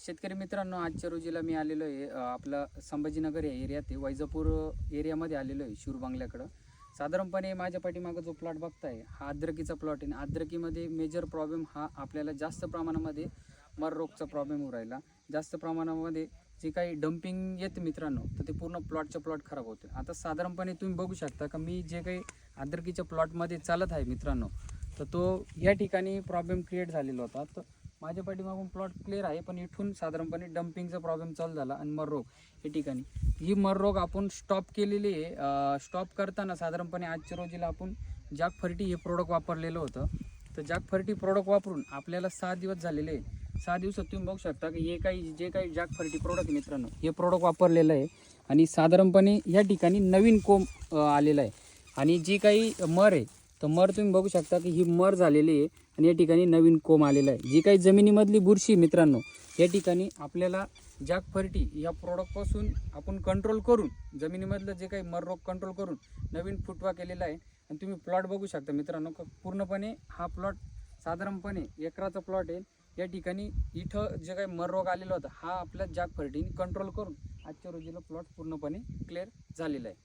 शेतकरी मित्रांनो आजच्या रोजीला मी आलेलो आहे आपलं आपला संभाजीनगर या एरियात वैजापूर एरियामध्ये आलेलो आहे शूर बांगल्याकडं. साधारणपणे माझ्या पाठीमागं जो प्लॉट बघताय हा अद्रकीचा प्लॉट आहे. आणि अद्रकीमध्ये मेजर प्रॉब्लेम हा आपल्याला जास्त प्रमाणामध्ये मर रोगचा प्रॉब्लेम होऊ राहिला. जास्त प्रमाणामध्ये जे काही डम्पिंग येतं मित्रांनो तर ते पूर्ण प्लॉटच्या प्लॉट खराब होते. आता साधारणपणे तुम्ही बघू शकता का मी जे काही अद्रकीच्या प्लॉटमध्ये चालत आहे मित्रांनो तर तो या ठिकाणी प्रॉब्लेम क्रिएट झालेला होता. तर माझ्या पाठीमागून प्लॉट क्लिअर आहे पण इथून साधारणपणे डम्पिंगचा प्रॉब्लेम चालू झाला आणि मर रोग या ठिकाणी. ही मर रोग आपण स्टॉप केलेली आहे. स्टॉप करताना साधारणपणे आजच्या रोजीला आपण जाग फर्टी हे प्रोडक्ट वापरलेलं होतं. तर जाग फर्टी प्रोडक्ट वापरून आपल्याला सहा दिवस झालेले आहे सहा दिवसात तुम्ही बघू शकता की हे काही जे काही जाग फर्टी प्रोडक्ट मित्रांनो हे प्रोडक्ट वापरलेलं आहे. आणि साधारणपणे या ठिकाणी नवीन कोंब आलेलं आलेला आहे. आणि जी काही मर आहे तर मर तुम्ही बघू शकता की ही मर झालेली आहे आणि या ठिकाणी नवीन कोंब आलेला आहे. जी काही जमिनीमधली बुरशी मित्रांनो या ठिकाणी आपल्याला जॅक फर्टी या प्रोडक्टपासून आपण कंट्रोल करून जमिनीमधलं जे काही मर रोग कंट्रोल करून नवीन फुटवा केलेला आहे. आणि तुम्ही प्लॉट बघू शकता मित्रांनो पूर्णपणे हा प्लॉट साधारणपणे एकराचा प्लॉट आहे. या ठिकाणी इथं जे काही मर रोग आलेला होता हा आपल्या जॅक फर्टीने कंट्रोल करून आजच्या रोजीला प्लॉट पूर्णपणे क्लिअर झालेला आहे.